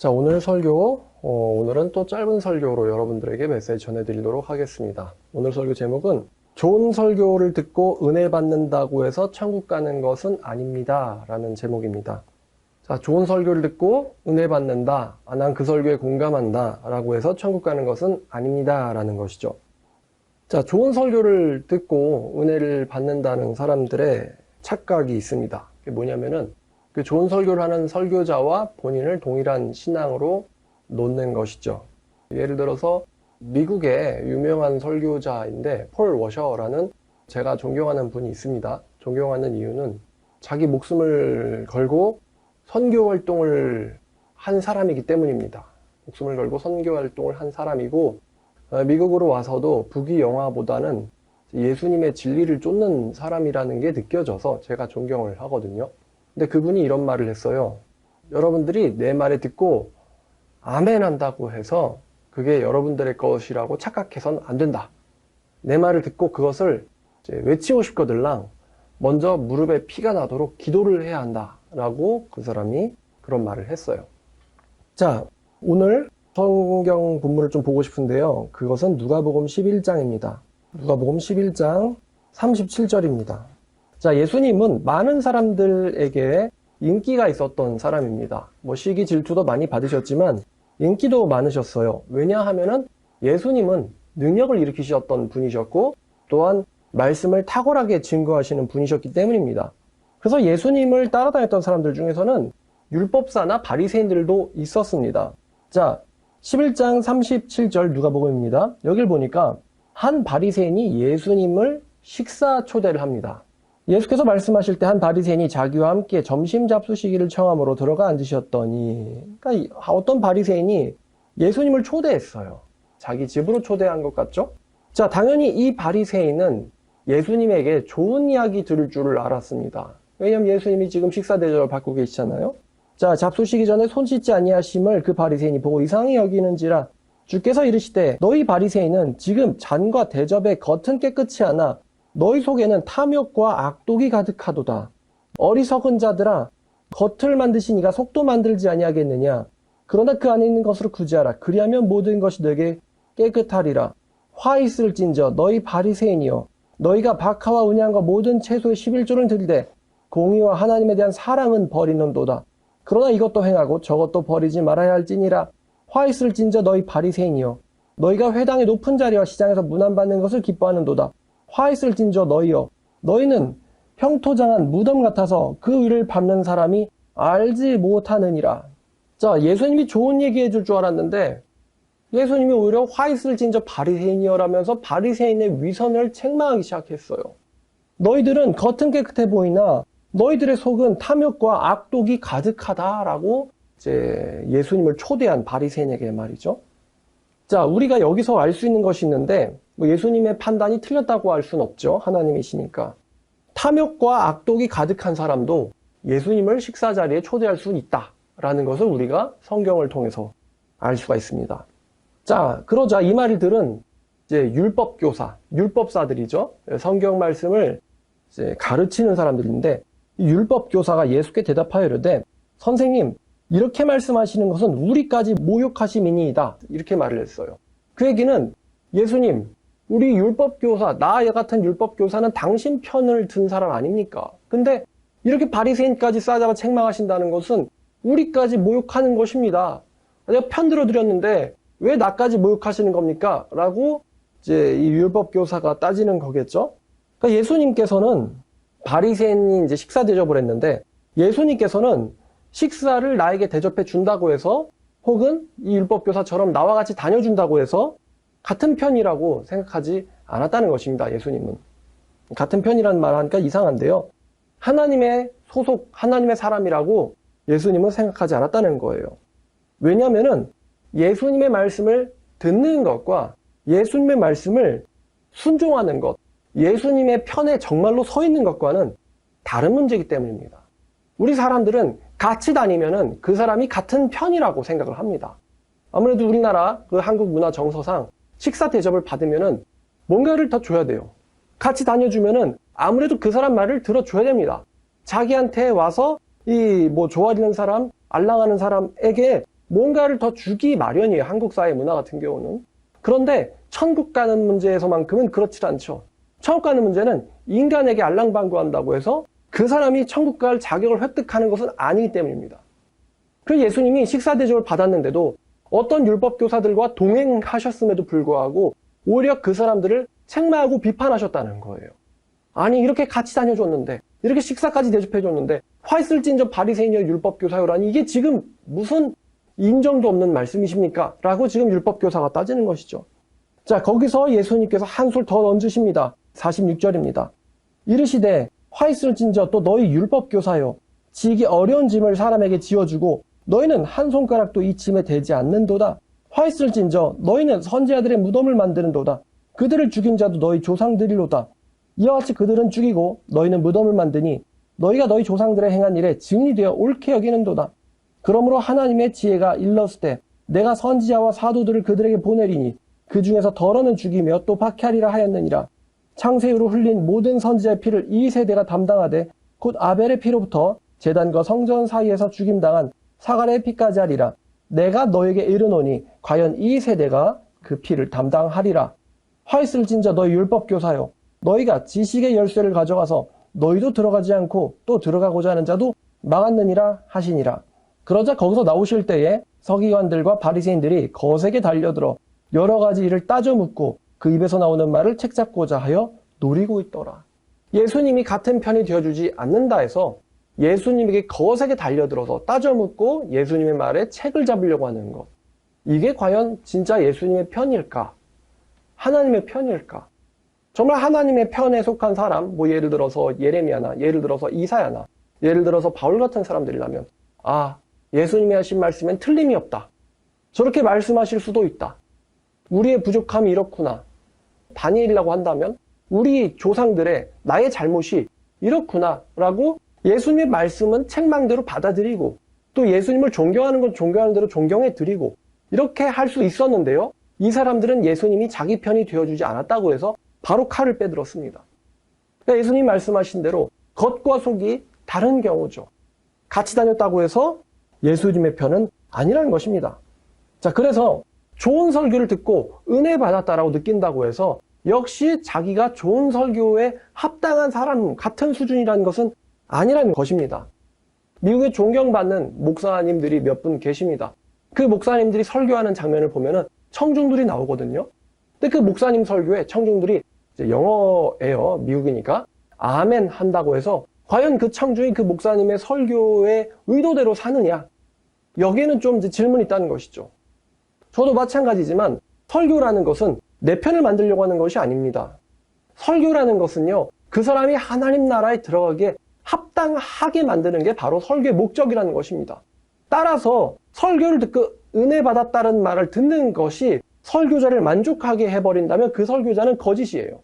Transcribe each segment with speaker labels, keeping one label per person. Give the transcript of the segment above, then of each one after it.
Speaker 1: 자, 오늘 설교, 어, 오늘은 또 짧은 설교로 여러분들에게 메시지 전해드리도록 하겠습니다. 오늘 설교 제목은 좋은 설교를 듣고 은혜 받는다고 해서 천국 가는 것은 아닙니다. 라는 제목입니다. 자, 좋은 설교를 듣고 은혜 받는다. 아, 난 그 설교에 공감한다. 라고 해서 천국 가는 것은 아닙니다. 라는 것이죠. 자, 좋은 설교를 듣고 은혜를 받는다는 사람들의 착각이 있습니다. 그게 뭐냐면은 그 좋은 설교를 하는 설교자와 본인을 동일한 신앙으로 놓는 것이죠. 예를 들어서 미국의 유명한 설교자인데 폴 워셔라는 제가 존경하는 분이 있습니다. 존경하는 이유는 자기 목숨을 걸고 선교 활동을 한 사람이기 때문입니다. 목숨을 걸고 선교 활동을 한 사람이고 어, 미국으로 와서도 북이 영화보다는 예수님의 진리를 쫓는 사람이라는 게 느껴져서 제가 존경을 하거든요. 근데 그분이 이런 말을 했어요. 여러분들이 내 말에 듣고 아멘 한다고 해서 그게 여러분들의 것이라고 착각해서는 안 된다. 내 말을 듣고 그것을 외치고 싶거들랑 먼저 무릎에 피가 나도록 기도를 해야 한다. 라고 그 사람이 그런 말을 했어요. 자, 오늘 성경 본문을 좀 보고 싶은데요. 그것은 누가복음 11장입니다. 누가복음 11장 37절입니다. 자, 예수님은 많은 사람들에게 인기가 있었던 사람입니다. 뭐 시기 질투도 많이 받으셨지만 인기도 많으셨어요. 왜냐하면은 예수님은 능력을 일으키셨던 분이셨고 또한 말씀을 탁월하게 증거하시는 분이셨기 때문입니다. 그래서 예수님을 따라다녔던 사람들 중에서는 율법사나 바리새인들도 있었습니다. 자, 11장 37절 누가복음입니다. 여길 보니까 한 바리새인이 예수님을 식사 초대를 합니다. 예수께서 말씀하실 때 한 바리새인이 자기와 함께 점심 잡수시기를 청함으로 들어가 앉으셨더니 그러니까 어떤 바리새인이 예수님을 초대했어요. 자기 집으로 초대한 것 같죠? 자, 당연히 이 바리새인은 예수님에게 좋은 이야기 들을 줄을 알았습니다. 왜냐하면 예수님이 지금 식사 대접을 받고 계시잖아요. 자, 잡수시기 전에 손 씻지 아니하심을 그 바리새인이 보고 이상히 여기는지라 주께서 이르시되 너희 바리새인은 지금 잔과 대접의 겉은 깨끗이 하나 너희 속에는 탐욕과 악독이 가득하도다. 어리석은 자들아 겉을 만드시니가 속도 만들지 아니하겠느냐. 그러나 그 안에 있는 것으로 구제하라. 그리하면 모든 것이 너에게 깨끗하리라. 화 있을진저 너희 바리새인이여 너희가 박하와 운양과 모든 채소의 11조를 들되 공의와 하나님에 대한 사랑은 버리는도다. 그러나 이것도 행하고 저것도 버리지 말아야 할지니라. 화 있을진저 너희 바리새인이여 너희가 회당의 높은 자리와 시장에서 문안받는 것을 기뻐하는도다. 화 있을진저 너희여 너희는 평토장한 무덤 같아서 그 위를 밟는 사람이 알지 못하느니라. 자, 예수님이 좋은 얘기 해줄 줄 알았는데 예수님이 오히려 화 있을진저 바리새인이여라면서 바리새인의 위선을 책망하기 시작했어요. 너희들은 겉은 깨끗해 보이나 너희들의 속은 탐욕과 악독이 가득하다라고 이제 예수님을 초대한 바리새인에게 말이죠. 자, 우리가 여기서 알 수 있는 것이 있는데 뭐 예수님의 판단이 틀렸다고 할 수는 없죠. 하나님이시니까. 탐욕과 악독이 가득한 사람도 예수님을 식사 자리에 초대할 수 있다라는 것을 우리가 성경을 통해서 알 수가 있습니다. 자, 그러자 이 말을 들은 이제 율법 교사, 율법사들이죠. 성경 말씀을 가르치는 사람들인데 율법 교사가 예수께 대답하여 이르되 선생님 이렇게 말씀하시는 것은 우리까지 모욕하심이니이다 이렇게 말을 했어요. 그 얘기는 예수님 우리 율법 교사 나 같은 율법 교사는 당신 편을 든 사람 아닙니까? 근데 이렇게 바리새인까지 싸잡아 책망하신다는 것은 우리까지 모욕하는 것입니다. 내가 편 들어드렸는데 왜 나까지 모욕하시는 겁니까? 라고 이제 이 율법 교사가 따지는 거겠죠. 그러니까 예수님께서는 바리새인이 이제 식사 대접을 했는데 예수님께서는 식사를 나에게 대접해 준다고 해서 혹은 이 율법 교사처럼 나와 같이 다녀준다고 해서 같은 편이라고 생각하지 않았다는 것입니다. 예수님은 같은 편이라는 말 하니까 이상한데요. 하나님의 소속, 하나님의 사람이라고 예수님은 생각하지 않았다는 거예요. 왜냐하면은 예수님의 말씀을 듣는 것과 예수님의 말씀을 순종하는 것, 예수님의 편에 정말로 서 있는 것과는 다른 문제이기 때문입니다. 우리 사람들은 같이 다니면은 그 사람이 같은 편이라고 생각을 합니다. 아무래도 우리나라 그 한국 문화 정서상 식사 대접을 받으면은 뭔가를 더 줘야 돼요. 같이 다녀주면은 아무래도 그 사람 말을 들어줘야 됩니다. 자기한테 와서 이뭐 조아리는 사람, 알랑하는 사람에게 뭔가를 더 주기 마련이에요. 한국 사회 문화 같은 경우는. 그런데 천국 가는 문제에서만큼은 그렇지 않죠. 천국 가는 문제는 인간에게 알랑방구한다고 해서 그 사람이 천국 갈 자격을 획득하는 것은 아니기 때문입니다. 그 예수님이 식사 대접을 받았는데도 어떤 율법 교사들과 동행하셨음에도 불구하고 오히려 그 사람들을 책망하고 비판하셨다는 거예요. 아니 이렇게 같이 다녀줬는데 이렇게 식사까지 대접해줬는데 화 있을진저 바리새인여 율법 교사요라니 이게 지금 무슨 인정도 없는 말씀이십니까? 라고 지금 율법 교사가 따지는 것이죠. 자 거기서 예수님께서 한 술 더 얹으십니다. 46절입니다. 이르시되 화 있을진저 또 너희 율법 교사요 지기 어려운 짐을 사람에게 지어주고 너희는 한 손가락도 이 짐에 대지 않는도다. 화 있을진저 너희는 선지자들의 무덤을 만드는도다. 그들을 죽인 자도 너희 조상들이로다. 이와 같이 그들은 죽이고 너희는 무덤을 만드니 너희가 너희 조상들의 행한 일에 증인이 되어 옳게 여기는도다. 그러므로 하나님의 지혜가 일렀을 때 내가 선지자와 사도들을 그들에게 보내리니 그 중에서 덜어는 죽이며 또 박해하리라 하였느니라. 창세유로 흘린 모든 선지자의 피를 이 세대가 담당하되 곧 아벨의 피로부터 재단과 성전 사이에서 죽임당한 사갈의 피까지 하리라. 내가 너에게 이르노니 과연 이 세대가 그 피를 담당하리라. 화 있을진저 너희 율법 교사요. 너희가 지식의 열쇠를 가져가서 너희도 들어가지 않고 또 들어가고자 하는 자도 막았느니라 하시니라. 그러자 거기서 나오실 때에 서기관들과 바리새인들이 거세게 달려들어 여러 가지 일을 따져 묻고 그 입에서 나오는 말을 책잡고자 하여 노리고 있더라. 예수님이 같은 편이 되어주지 않는다 해서 예수님에게 거세게 달려들어서 따져 묻고 예수님의 말에 책을 잡으려고 하는 것. 이게 과연 진짜 예수님의 편일까? 하나님의 편일까? 정말 하나님의 편에 속한 사람, 뭐 예를 들어서 예레미야나, 예를 들어서 이사야나, 예를 들어서 바울 같은 사람들이라면, 아, 예수님이 하신 말씀엔 틀림이 없다. 저렇게 말씀하실 수도 있다. 우리의 부족함이 이렇구나. 다니엘이라고 한다면, 우리 조상들의 나의 잘못이 이렇구나. 라고 예수님의 말씀은 책망대로 받아들이고, 또 예수님을 존경하는 건 존경하는 대로 존경해 드리고, 이렇게 할 수 있었는데요. 이 사람들은 예수님이 자기 편이 되어주지 않았다고 해서 바로 칼을 빼들었습니다. 그러니까 예수님 말씀하신 대로 겉과 속이 다른 경우죠. 같이 다녔다고 해서 예수님의 편은 아니라는 것입니다. 자, 그래서 좋은 설교를 듣고 은혜 받았다라고 느낀다고 해서 역시 자기가 좋은 설교에 합당한 사람 같은 수준이라는 것은 아니라는 것입니다. 미국에 존경받는 목사님들이 몇 분 계십니다. 그 목사님들이 설교하는 장면을 보면은 청중들이 나오거든요. 근데 그 목사님 설교에 청중들이 영어예요. 미국이니까. 아멘 한다고 해서 과연 그 청중이 그 목사님의 설교의 의도대로 사느냐? 여기에는 좀 질문이 있다는 것이죠. 저도 마찬가지지만 설교라는 것은 내 편을 만들려고 하는 것이 아닙니다. 설교라는 것은요, 그 사람이 하나님 나라에 들어가기에 합당하게 만드는 게 바로 설교의 목적이라는 것입니다. 따라서 설교를 듣고 은혜 받았다는 말을 듣는 것이 설교자를 만족하게 해버린다면 그 설교자는 거짓이에요.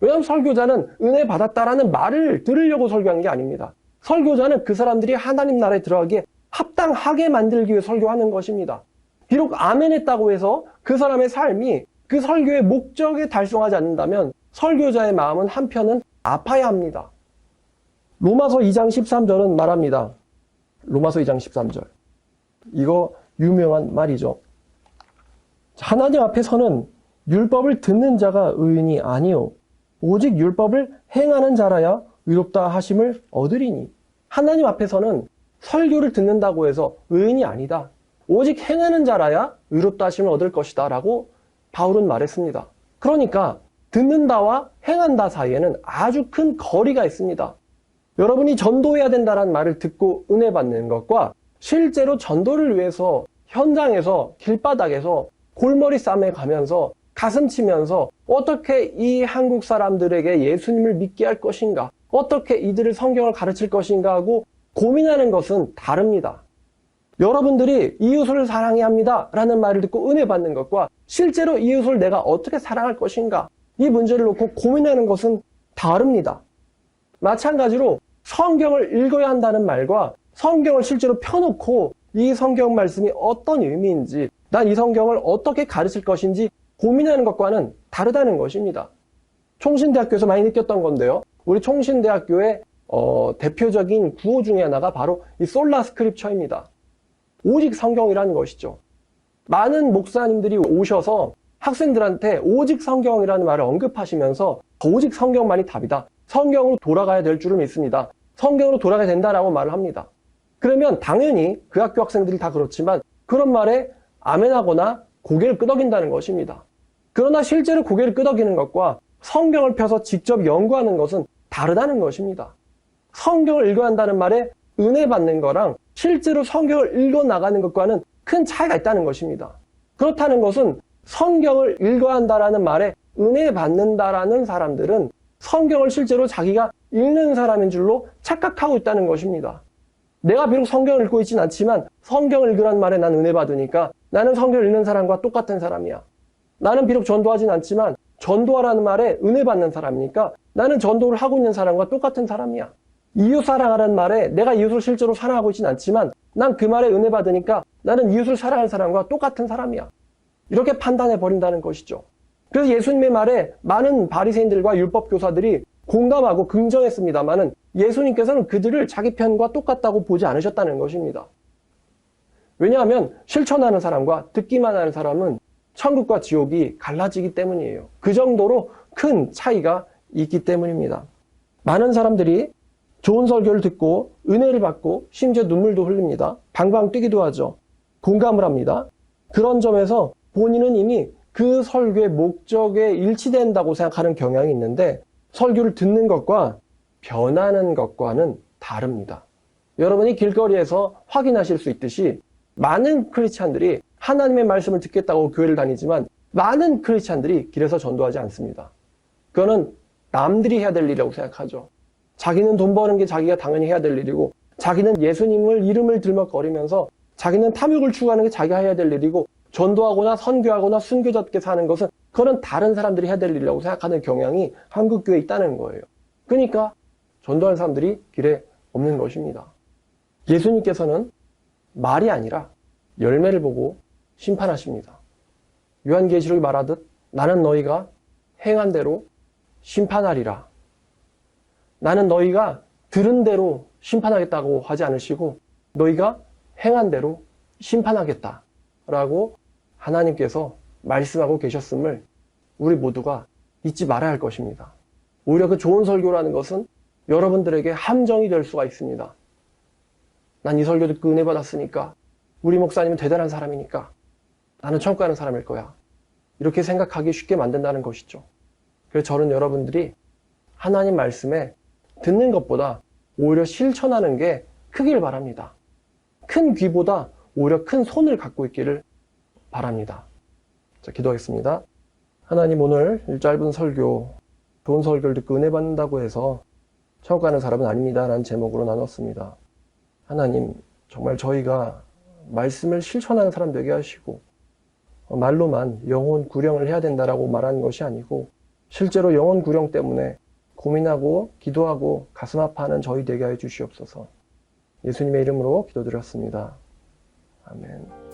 Speaker 1: 왜냐하면 설교자는 은혜 받았다라는 말을 들으려고 설교한 게 아닙니다. 설교자는 그 사람들이 하나님 나라에 들어가기에 합당하게 만들기 위해 설교하는 것입니다. 비록 아멘 했다고 해서 그 사람의 삶이 그 설교의 목적에 달성하지 않는다면 설교자의 마음은 한편은 아파야 합니다. 로마서 2장 13절은 말합니다. 로마서 2장 13절. 이거 유명한 말이죠. 하나님 앞에서는 율법을 듣는 자가 의인이 아니요 오직 율법을 행하는 자라야 의롭다 하심을 얻으리니 하나님 앞에서는 설교를 듣는다고 해서 의인이 아니다. 오직 행하는 자라야 의롭다 하심을 얻을 것이다 라고 바울은 말했습니다. 그러니까 듣는다와 행한다 사이에는 아주 큰 거리가 있습니다. 여러분이 전도해야 된다는 말을 듣고 은혜 받는 것과 실제로 전도를 위해서 현장에서 길바닥에서 골머리 싸매 가면서 가슴 치면서 어떻게 이 한국 사람들에게 예수님을 믿게 할 것인가, 어떻게 이들을 성경을 가르칠 것인가 하고 고민하는 것은 다릅니다. 여러분들이 이웃을 사랑해야 합니다. 라는 말을 듣고 은혜 받는 것과 실제로 이웃을 내가 어떻게 사랑할 것인가, 이 문제를 놓고 고민하는 것은 다릅니다. 마찬가지로 성경을 읽어야 한다는 말과 성경을 실제로 펴놓고 이 성경 말씀이 어떤 의미인지, 난 이 성경을 어떻게 가르칠 것인지 고민하는 것과는 다르다는 것입니다. 총신대학교에서 많이 느꼈던 건데요. 우리 총신대학교의 어, 대표적인 구호 중에 하나가 바로 이 솔라 스크립처입니다. 오직 성경이라는 것이죠. 많은 목사님들이 오셔서 학생들한테 오직 성경이라는 말을 언급하시면서 오직 성경만이 답이다. 성경으로 돌아가야 될 줄을 믿습니다. 성경으로 돌아가야 된다라고 말을 합니다. 그러면 당연히 그 학교 학생들이 다 그렇지만 그런 말에 아멘하거나 고개를 끄덕인다는 것입니다. 그러나 실제로 고개를 끄덕이는 것과 성경을 펴서 직접 연구하는 것은 다르다는 것입니다. 성경을 읽어야 한다는 말에 은혜 받는 거랑 실제로 성경을 읽어 나가는 것과는 큰 차이가 있다는 것입니다. 그렇다는 것은 성경을 읽어야 한다라는 말에 은혜 받는다라는 사람들은 성경을 실제로 자기가 읽는 사람인 줄로 착각하고 있다는 것입니다. 내가 비록 성경을 읽고 있진 않지만 성경을 읽으라는 말에 난 은혜 받으니까 나는 성경을 읽는 사람과 똑같은 사람이야. 나는 비록 전도하진 않지만 전도하라는 말에 은혜 받는 사람이니까 나는 전도를 하고 있는 사람과 똑같은 사람이야. 이웃 사랑하라는 말에 내가 이웃을 실제로 사랑하고 있진 않지만 난 그 말에 은혜 받으니까 나는 이웃을 사랑하는 사람과 똑같은 사람이야. 이렇게 판단해 버린다는 것이죠. 그래서 예수님의 말에 많은 바리새인들과 율법 교사들이 공감하고 긍정했습니다만은 예수님께서는 그들을 자기 편과 똑같다고 보지 않으셨다는 것입니다. 왜냐하면 실천하는 사람과 듣기만 하는 사람은 천국과 지옥이 갈라지기 때문이에요. 그 정도로 큰 차이가 있기 때문입니다. 많은 사람들이 좋은 설교를 듣고 은혜를 받고 심지어 눈물도 흘립니다. 방방 뛰기도 하죠. 공감을 합니다. 그런 점에서 본인은 이미 그 설교의 목적에 일치된다고 생각하는 경향이 있는데 설교를 듣는 것과 변하는 것과는 다릅니다. 여러분이 길거리에서 확인하실 수 있듯이 많은 크리스찬들이 하나님의 말씀을 듣겠다고 교회를 다니지만 많은 크리스찬들이 길에서 전도하지 않습니다. 그거는 남들이 해야 될 일이라고 생각하죠. 자기는 돈 버는 게 자기가 당연히 해야 될 일이고 자기는 예수님을 이름을 들먹거리면서 자기는 탐욕을 추구하는 게 자기가 해야 될 일이고 전도하거나 선교하거나 순교자답게 사는 것은 그거는 다른 사람들이 해야 될 일이라고 생각하는 경향이 한국 교회에 있다는 거예요. 그러니까 전도하는 사람들이 길에 없는 것입니다. 예수님께서는 말이 아니라 열매를 보고 심판하십니다. 요한계시록이 말하듯 나는 너희가 행한 대로 심판하리라. 나는 너희가 들은 대로 심판하겠다고 하지 않으시고 너희가 행한 대로 심판하겠다. 라고 하나님께서 말씀하고 계셨음을 우리 모두가 잊지 말아야 할 것입니다. 오히려 그 좋은 설교라는 것은 여러분들에게 함정이 될 수가 있습니다. 난 이 설교 듣고 은혜 받았으니까 우리 목사님은 대단한 사람이니까 나는 천국 가는 사람일 거야. 이렇게 생각하기 쉽게 만든다는 것이죠. 그래서 저는 여러분들이 하나님 말씀에 듣는 것보다 오히려 실천하는 게 크길 바랍니다. 큰 귀보다 오히려 큰 손을 갖고 있기를 바랍니다. 자, 기도하겠습니다. 하나님 오늘 이 짧은 설교, 좋은 설교를 듣고 은혜 받는다고 해서 천국 가는 사람은 아닙니다. 라는 제목으로 나눴습니다. 하나님, 정말 저희가 말씀을 실천하는 사람 되게 하시고, 말로만 영혼 구령을 해야 된다라고 말하는 것이 아니고, 실제로 영혼 구령 때문에 고민하고 기도하고 가슴 아파하는 저희 되게 해 주시옵소서. 예수님의 이름으로 기도드렸습니다. 아멘.